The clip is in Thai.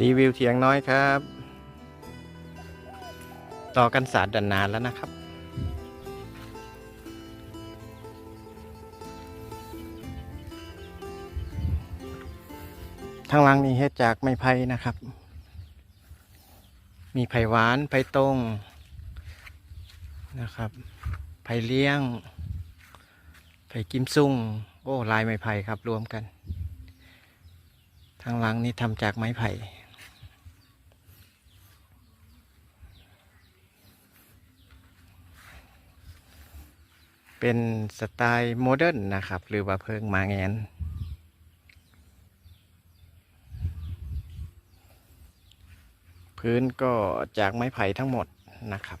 รีวิวเถียงน้อยครับ ต่อกันสาดดันนานแล้วนะครับ ทางลังนี้เฮ็ดจากไม้ไผ่นะครับ มีไผ่หวานไผ่ตรงนะครับ ไผ่เลี้ยง ไผ่กิมซุ่ง โอ้ ลายไม้ไผ่ครับรวมกัน ทางลังนี้ทำจากไม้ไผ่ เป็นสไตล์โมเดิร์นนะครับ หรือว่าเพิงมาแงนพื้นก็จากไม้ไผ่ทั้งหมดนะครับ